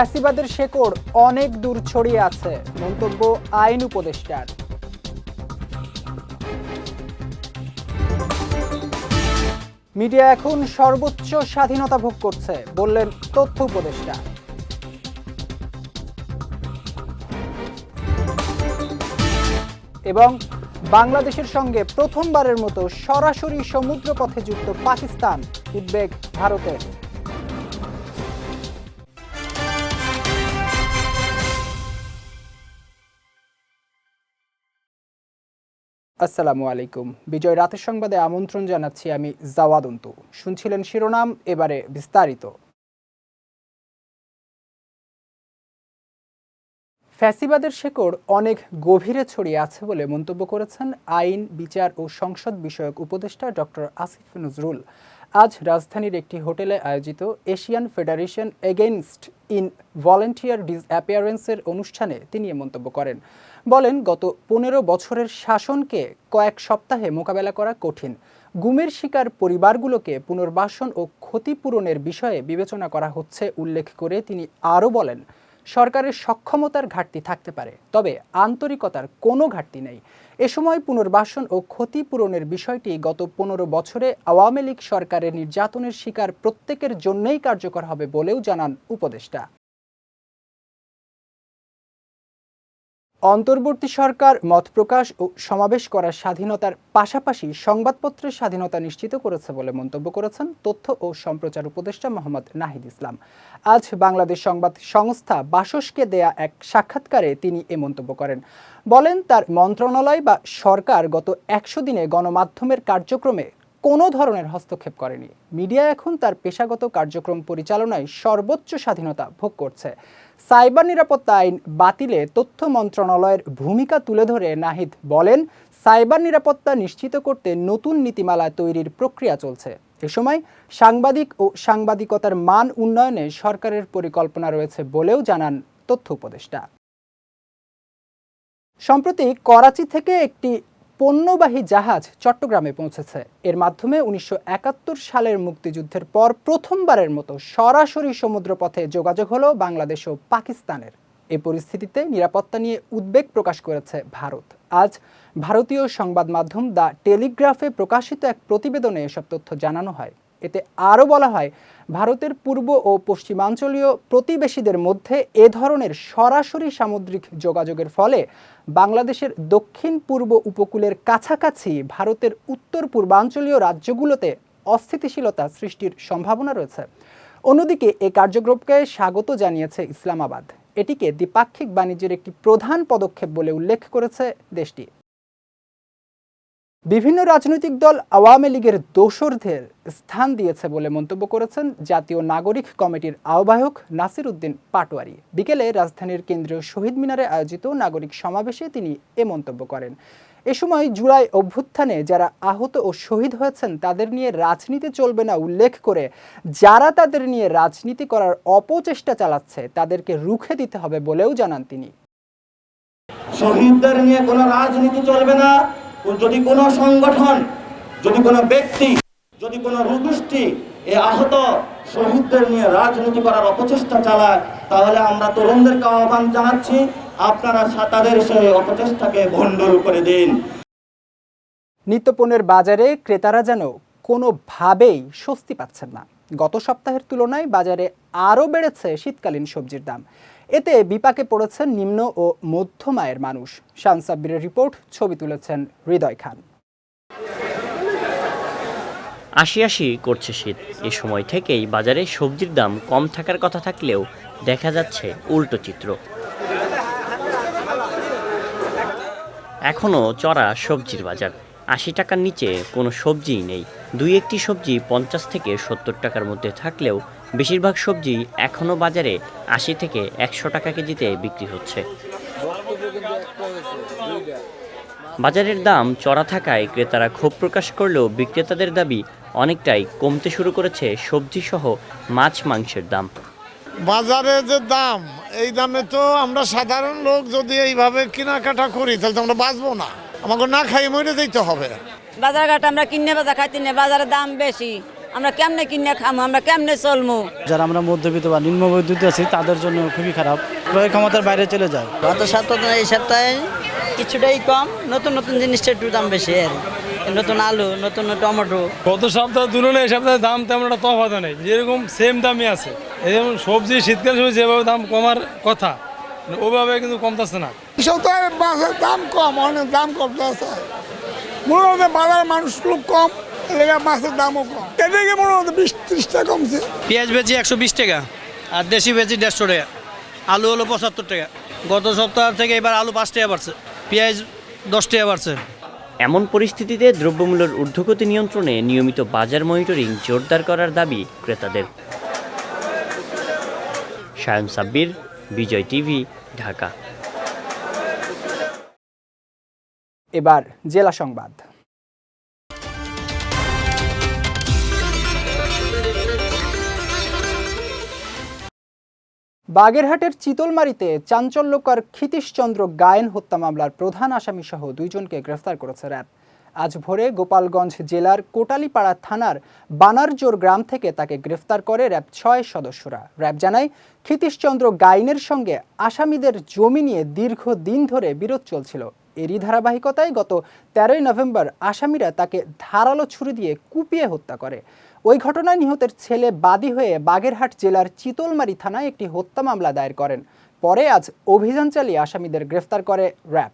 ফ্যাসিবাদের শেকড় অনেক দূর ছড়িয়ে আছে, মন্তব্য আইন উপদেষ্টার। মিডিয়া এখন সর্বোচ্চ স্বাধীনতা ভোগ করছে, বললেন তথ্য উপদেষ্টা। এবং বাংলাদেশের সঙ্গে প্রথমবারের মতো সরাসরি সমুদ্রপথে যুক্ত পাকিস্তান, উদ্বেগ ভারতের। আসসালামু আলাইকুম। বিজয় রাতের সংবাদে আমন্ত্রণ জানাচ্ছি আমি জাওয়াদন্তু শুনছিলেন শিরোনাম এবারে বিস্তারিত। ফ্যাসিবাদের শেকড় অনেক গভীরে ছড়িয়ে আছে বলে মন্তব্য করেছেন আইন, বিচার ও সংসদ বিষয়ক উপদেষ্টা ডক্টর আসিফ নজরুল। আজ রাজধানীর একটি হোটেলে আয়োজিত Asian federation against involuntary ডিসঅ্যাপিয়ারেন্সের অনুষ্ঠানে তিনি এ মন্তব্য করেন। বলেন, গত পনেরো বছরের শাসনকে কয়েক সপ্তাহে মোকাবেলা করা কঠিন। গুমের শিকার পরিবারগুলোকে পুনর্বাসন ও ক্ষতিপূরণের বিষয়ে বিবেচনা করা হচ্ছে, উল্লেখ করে তিনি আরও বলেন। সরকারের সক্ষমতার ঘাটতি থাকতে পারে। তবে আন্তরিকতার কোনো ঘাটতি নেই। এ সময় পুনর্বাসন ও ক্ষতিপূরণের বিষয়টি গত পনেরো বছরে আওয়ামী লীগ সরকারের নির্যাতনের শিকার প্রত্যেকের জন্যই কার্যকর হবে বলেও জানান উপদেষ্টা। অন্তর্বর্তী সরকার মত প্রকাশ ও সমাবেশ করার স্বাধীনতার পাশাপাশি সংবাদপত্রের স্বাধীনতা নিশ্চিত করেছে বলে মন্তব্য করেছেন তথ্য ও সম্প্রচার উপদেষ্টা মোহাম্মদ নাহিদ ইসলাম। আজ বাংলাদেশ সংবাদ সংস্থা বাসসকে দেয়া এক সাক্ষাৎকারে তিনি এ মন্তব্য করেন। বলেন, তার মন্ত্রণালয় বা সরকার গত একশো দিনে গণমাধ্যমের কার্যক্রমে কোনো ধরনের হস্তক্ষেপ করেনি। মিডিয়া এখন তার পেশাগত কার্যক্রম পরিচালনায় সর্বোচ্চ স্বাধীনতা ভোগ করছে। সাইবার নিরাপত্তা আইন বাতিলে তথ্য মন্ত্রণালয়ের ভূমিকা তুলে ধরে নাহিদ বলেন, সাইবার নিরাপত্তা নিশ্চিত করতে নতুন নীতিমালা তৈরির প্রক্রিয়া চলছে। এ সময় সাংবাদিক ও সাংবাদিকতার মান উন্নয়নে সরকারের পরিকল্পনা রয়েছে বলেও জানান তথ্য উপদেষ্টা। সম্প্রতি করাচি থেকে একটি পণ্যবাহী জাহাজ চট্টগ্রামে পৌঁছেছে। এর মাধ্যমে উনিশশো একাত্তর সালের মুক্তিযুদ্ধের পর প্রথমবারের মতো সরাসরি সমুদ্রপথে যোগাযোগ হলো বাংলাদেশ ও পাকিস্তানের। এ পরিস্থিতিতে নিরাপত্তা নিয়ে উদ্বেগ প্রকাশ করেছে ভারত। আজ ভারতীয় সংবাদ মাধ্যম দ্য টেলিগ্রাফে প্রকাশিত এক প্রতিবেদনে এসব তথ্য জানানো হয়। এতে আরও বলা হয়, ভারতের পূর্ব ও পশ্চিমাঞ্চলীয় প্রতিবেশীদের মধ্যে এ ধরনের সরাসরি সামুদ্রিক যোগাযোগের ফলে বাংলাদেশের দক্ষিণ পূর্ব উপকূলের কাছাকাছি ভারতের উত্তর পূর্বাঞ্চলীয় রাজ্যগুলোতে অস্থিতিশীলতা সৃষ্টির সম্ভাবনা রয়েছে। অন্যদিকে এ কার্যক্রমকে স্বাগত জানিয়েছে ইসলামাবাদ। এটিকে দ্বিপাক্ষিক বাণিজ্যের একটি প্রধান পদক্ষেপ বলে উল্লেখ করেছে দেশটি। বিভিন্ন রাজনৈতিক দল আওয়ামী লীগের দোসরদের স্থান দিয়েছে বলে মন্তব্য করেছেন জাতীয় নাগরিক কমিটির আহ্বায়ক নাসির উদ্দিন পাটোয়ারি। বিকেলে রাজধানীর কেন্দ্রীয় শহীদ মিনারে আয়োজিত নাগরিক সমাবেশে তিনি এ মন্তব্য করেন। এ সময় জুলাই অভ্যুত্থানে যারা আহত ও শহীদ হয়েছেন তাদের নিয়ে রাজনীতি চলবে না উল্লেখ করে যারা তাদের নিয়ে রাজনীতি করার অপচেষ্টা চালাচ্ছে তাদেরকে রুখে দিতে হবে বলেও জানান তিনি। শহীদদের নিয়ে কোনো রাজনীতি চলবে না। যদি কোনো সংগঠন, যদি কোনো ব্যক্তি, যদি কোনো রুদুষ্টি এ আহত শহীদদের নিয়ে রাজনীতি করার অপচেষ্টা চালায়, তাহলে আমরা তরুণদেরকে আহ্বান জানাচ্ছি, আপনারা তাদের সেই অপচেষ্টাকে ভণ্ডুল করে দিন। নিত্যপণ্যের বাজারে ক্রেতারা যেন কোনোভাবেই স্বস্তি পাচ্ছেন না। গত সপ্তাহের তুলনায় বাজারে আরও বেড়েছে শীতকালীন সবজির দাম। এতে বিপাকে পড়েছেন নিম্ন ও মধ্যম আয়ের মানুষ। শানসাব্বিরের রিপোর্ট, ছবি তুলেছেন হৃদয় খান। আশি আশি করছে শীত। এ সময় থেকেই বাজারে সবজির দাম কম থাকার কথা থাকলেও দেখা যাচ্ছে উল্টো চিত্র। এখনও চড়া সবজির বাজার। আশি টাকার নিচে কোনো সবজিই নেই। দুই একটি সবজি পঞ্চাশ থেকে সত্তর টাকার মধ্যে থাকলেও বেশিরভাগ সবজি এখনও বাজারে আশি থেকে একশো টাকা কেজিতে বিক্রি হচ্ছে। বাজারের দাম চড়া থাকায় ক্রেতারা ক্ষোভ প্রকাশ করলেও বিক্রেতাদের দাবি অনেকটাই কমতে শুরু করেছে সবজি সহ মাছ মাংসের দাম। বাজারে যে দাম এই দামে তো আমরা সাধারণ লোক যদি এইভাবে কেনাকাটা করি তাহলে তো আমরা বাঁচবো না। আমাকে না খাই মরে যেতে হবে। বাজার ঘাট আমরা কিনে বাজার খাইতে নেই বাজারের দাম বেশি। আমরা কেমনে কিনে খামো আমরা কেমনে চলমু? যারা আমরা মধ্যবিত্ত বা নিম্ন মধ্যবিত্ত আছি তাদের জন্য খুবই খারাপ। ক্রয় ক্ষমতার বাইরে চলে যায়। গত সপ্তাহে এই সপ্তাহে কিছুটাই কম নতুন নতুন জিনিসটা একটু দাম বেশি আর নতুন আলু নতুন টমেটো। গত সপ্তাহ তুলনায় এই সপ্তাহে দাম তেমন একটা তফাৎ নেই। যেরকম সেম দামই আছে। এই যেমন সবজি শীতকাল সময় যেভাবে দাম কমার কথা ওভাবে কিন্তু কমতেছে না। সপ্তাহে মাছের দাম কম অনেক দাম কমতে আছে মূলত বাজার মানুষ লোক কম। এলাকা মাছের দামও কম। এদিকে মনে হতো বিশ ত্রিশটা কমছে। পেঁয়াজ বেচি একশো বিশ টাকা আর দেশি বেচি দেড়শো টাকা আলু হলো পঁচাত্তর টাকা। গত সপ্তাহ থেকে এবার আলু পাঁচ টাকা বাড়ছে পেঁয়াজ দশ টাকা বাড়ছে। এমন পরিস্থিতিতে দ্রব্যমূল্যের ঊর্ধ্বগতি নিয়ন্ত্রণে নিয়মিত বাজার মনিটরিং জোরদার করার দাবি ক্রেতাদের। সায়ন সাব্বির বিজয় টিভি ঢাকা। এবার জেলা সংবাদ। বাগেরহাটের চিতলমারিতে চাঞ্চল্যকর ক্ষিতীশচন্দ্র গায়েন হত্যা মামলার প্রধান আসামি সহ দুইজনকে গ্রেফতার করেছে র্যাব। আজ ভোরে গোপালগঞ্জ জেলার কোটালীপাড়া থানার বানারজোর গ্রাম থেকে তাকে গ্রেফতার করে র্যাব ছয় সদস্যরা। র্যাব জানায়, ক্ষিতীশচন্দ্র গাইনের সঙ্গে আসামিদের জমি নিয়ে দীর্ঘদিন ধরে বিরোধ চলছিল। এরই ধারাবাহিকতায় গত তেরোই নভেম্বর আসামিরা তাকে ধারালো ছুরি দিয়ে কুপিয়ে হত্যা করে। ওই ঘটনায় নিহতের ছেলে বাদী হয়ে বাগেরহাট জেলার চিতলমারি থানায় একটি হত্যা মামলা দায়ের করেন। পরে আজ অভিযান চালিয়ে আসামিদের গ্রেফতার করে র্যাব।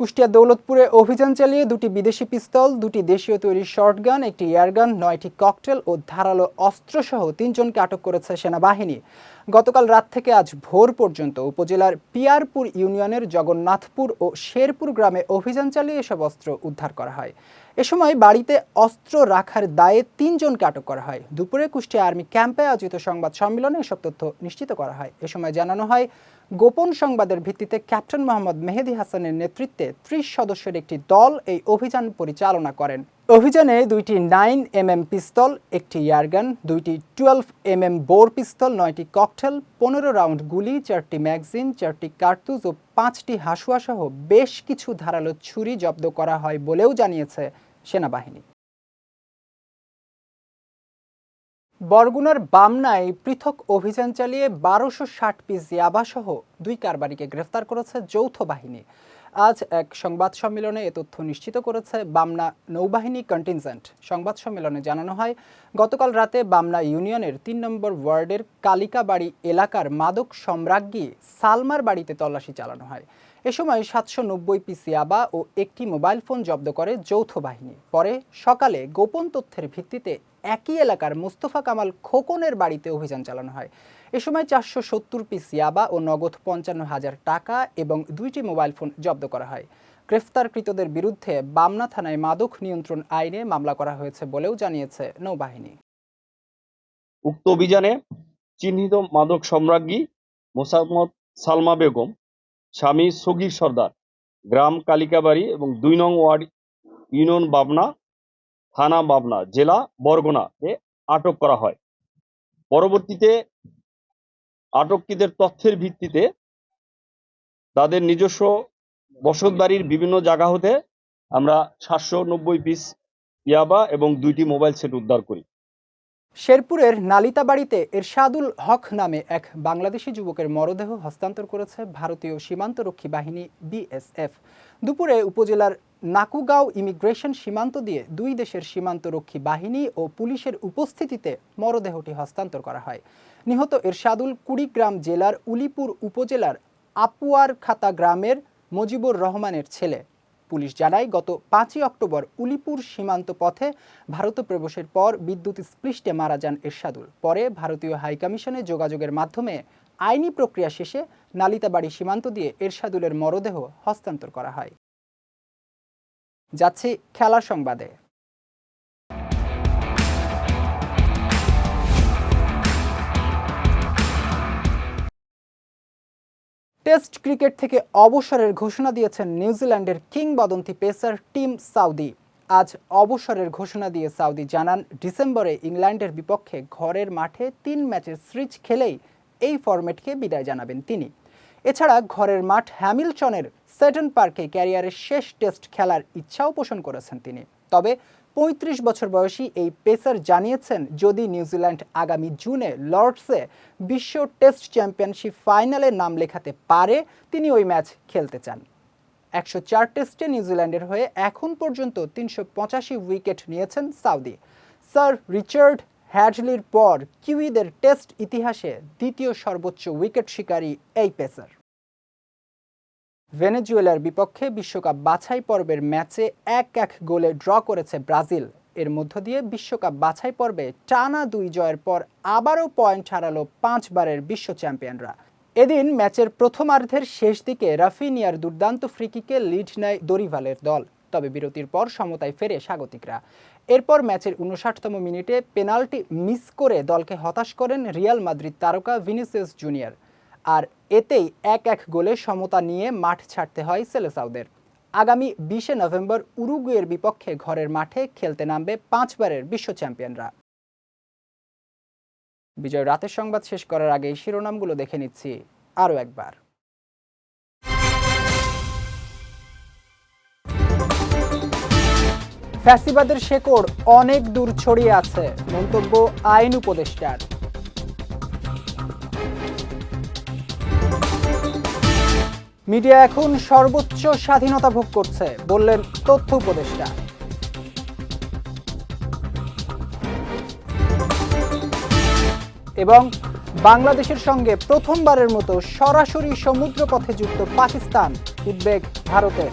কুষ্টিয়া দৌলতপুরে অভিযান চালিয়ে দুটি বিদেশি পিস্তল, দুটি দেশীয় তৈরি শর্টগান একটি এয়ারগান, নয়টি ককটেল ও ধারালো অস্ত্রসহ তিনজনকে আটক করেছে সেনাবাহিনী। গতকাল রাত থেকে আজ ভোর পর্যন্ত উপজেলার পিয়ারপুর ইউনিয়নের জগন্নাথপুর ও শেরপুর গ্রামে অভিযান চালিয়ে এসব অস্ত্র উদ্ধার করা হয়। এ সময় বাড়িতে অস্ত্র রাখার দায়ে তিনজনকে আটক করা হয়। দুপুরে কুষ্টিয়া আর্মি ক্যাম্পে আয়োজিত সংবাদ সম্মেলনে এসব তথ্য নিশ্চিত করা হয়। এ সময় জানানো হয় গোপন সংবাদের ভিত্তিতে ক্যাপ্টেন মোহাম্মদ মেহেদি হাসানের নেতৃত্বে ত্রিশ সদস্যের একটি দল এই অভিযান পরিচালনা করেন। অভিযানে দুইটি নাইন এম এম পিস্তল, একটি ইয়ারগান দুইটি টুয়েলভ এমএম বোর পিস্তল, নয়টি ককটেল, পনেরো রাউন্ড গুলি, চারটি ম্যাগজিন, চারটি কার্তুজ ও পাঁচটি হাসুয়াসহ বেশ কিছু ধারালো ছুরি জব্দ করা হয় বলেও জানিয়েছে সেনাবাহিনী। বরগুনার বামনায় পৃথক অভিযান চালিয়ে বারোশো ষাট পিস ইয়াবাসহ দুই কারবারিকে গ্রেফতার করেছে যৌথ বাহিনী। আজ এক সংবাদ সম্মেলনে এ তথ্য নিশ্চিত করেছে বামনা নৌবাহিনী কন্টিনজেন্ট। সংবাদ সম্মেলনে জানানো হয়, গতকাল রাতে বামনা ইউনিয়নের তিন নম্বর ওয়ার্ডের কালিকাবাড়ি এলাকার মাদক সম্রাজ্ঞী সালমার বাড়িতে তল্লাশি চালানো হয়। এ সময় সাতশো নব্বই পিস ইয়াবা ও একটি মোবাইল ফোন জব্দ করে যৌথ বাহিনী। পরে সকালে গোপন তথ্যের ভিত্তিতে একই এলাকার মোস্তফা কামাল খোকনের বাড়িতে অভিযান চালানো হয়। এ সময় চারশো সত্তর পিস ইয়াবা ও নগদ পঞ্চান্ন হাজার টাকা এবং দুইটি মোবাইল ফোন জব্দ করা হয়। গ্রেফতারকৃতদের বিরুদ্ধে বামনা থানায় মাদক নিয়ন্ত্রণ আইনে মামলা করা হয়েছে বলেও জানিয়েছে নৌবাহিনী। উক্ত অভিযানে চিহ্নিত মাদক সম্রাজ্ঞী মোসাম্মদ সালমা বেগম, স্বামী সগির সর্দার, গ্রাম কালিকাবাড়ি এবং দুই নং ওয়ার্ড ইউনিয়ন বাবনা থানা বাবনা জেলা বরগুনাতে আটক করা হয়। পরবর্তীতে আটককৃতের তথ্যের ভিত্তিতে তাদের নিজস্ব বসতবাড়ির বিভিন্ন জায়গা হতে আমরা সাতশো নব্বই পিস ইয়াবা এবং দুইটি মোবাইল সেট উদ্ধার করি। শেরপুরের নালিতাবাড়িতে এরশাদুল হক নামে এক বাংলাদেশি যুবকের মরদেহ হস্তান্তর করেছে ভারতীয় সীমান্তরক্ষী বাহিনী বিএসএফ। দুপুরে উপজেলার নাকুগাঁও ইমিগ্রেশন সীমান্ত দিয়ে দুই দেশের সীমান্তরক্ষী বাহিনী ও পুলিশের উপস্থিতিতে মরদেহটি হস্তান্তর করা হয়। নিহত এরশাদুল কুড়িগ্রাম জেলার উলিপুর উপজেলার আপুয়ার খাতা গ্রামের মজিবুর রহমানের ছেলে। পুলিশ জানায়, গত পাঁচই অক্টোবর উলিপুর সীমান্ত পথে ভারতে প্রবেশের পর বিদ্যুৎ স্পৃষ্টে মারা যান এরশাদুল। পরে ভারতীয় হাইকমিশনে যোগাযোগের মাধ্যমে আইনি প্রক্রিয়া শেষে নালিতাবাড়ি সীমান্ত দিয়ে এরশাদুলের মরদেহ হস্তান্তর করা হয়। যাচ্ছি খেলার সংবাদে। টেস্ট ক্রিকেট থেকে অবসরের ঘোষণা দিয়েছেন নিউজিল্যান্ডের কিংবদন্তি পেসার টিম সাউদি। আজ অবসরের ঘোষণা দিয়ে সাউদি জানান, ডিসেম্বরে ইংল্যান্ডের বিপক্ষে ঘরের মাঠে তিন ম্যাচের সিরিজ খেলেই এই ফরম্যাটকে বিদায় জানাবেন তিনি। এছাড়া ঘরের মাঠ হ্যামিলটনের সেটন পার্কে ক্যারিয়ারের শেষ টেস্ট খেলার ইচ্ছাও পোষণ করেছেন তিনি। তবে পঁয়ত্রিশ বছর বয়সী এই পেসার জানিয়েছেন, যদি নিউজিল্যান্ড আগামী জুনে লর্ডসে বিশ্ব টেস্ট চ্যাম্পিয়নশিপ ফাইনালে নাম লেখাতে পারে, তিনি ওই ম্যাচ খেলতে চান। একশো চার টেস্টে নিউজিল্যান্ডের হয়ে এখন পর্যন্ত তিনশো পঁচাশি উইকেট নিয়েছেন সাউদি। স্যার রিচার্ড হ্যাডলির পর কিউইদের টেস্ট ইতিহাসে দ্বিতীয় সর্বোচ্চ উইকেট শিকারী এই পেসার। ভেনেজুয়েলার বিপক্ষে বিশ্বকাপ বাছাই পর্বের ম্যাচে এক এক গোলে ড্র করেছে ব্রাজিল। এর মধ্য দিয়ে বিশ্বকাপ বাছাই পর্বে টানা দুই জয়ের পর আবারও পয়েন্ট হারালো পাঁচবারের বিশ্ব চ্যাম্পিয়নরা। এদিন ম্যাচের প্রথমার্ধের শেষ দিকে রাফিনিয়ার দুর্দান্ত ফ্রিকিকে লিড নেয় দরিভালের দল। তবে বিরতির পর সমতায় ফেরে স্বাগতিকরা। এরপর ম্যাচের উনষাটতম মিনিটে পেনাল্টি মিস করে দলকে হতাশ করেন রিয়াল মাদ্রিদ তারকা ভিনিসিয়াস জুনিয়র। আর এতেই এক এক গোলে সমতা নিয়ে মাঠ ছাড়তে হয় সেলেসাউদের। আগামী বিশে নভেম্বর উরুগুয়ের বিপক্ষে ঘরের মাঠে খেলতে নামবে পাঁচবারের বিশ্ব চ্যাম্পিয়নরা। বিজয় রাতের সংবাদ শেষ করার আগে শিরোনামগুলো দেখে নিচ্ছি। আরও একবার। ফ্যাসিবাদের শেকড় অনেক দূর ছড়িয়ে আছে, মন্তব্য আইন উপদেষ্টার। মিডিয়া এখন সর্বোচ্চ স্বাধীনতা ভোগ করছে, বললেন তথ্য উপদেষ্টা। এবং বাংলাদেশের সঙ্গে প্রথমবারের মতো সরাসরি সমুদ্রপথে যুক্ত পাকিস্তান, উদ্বেগ ভারতের।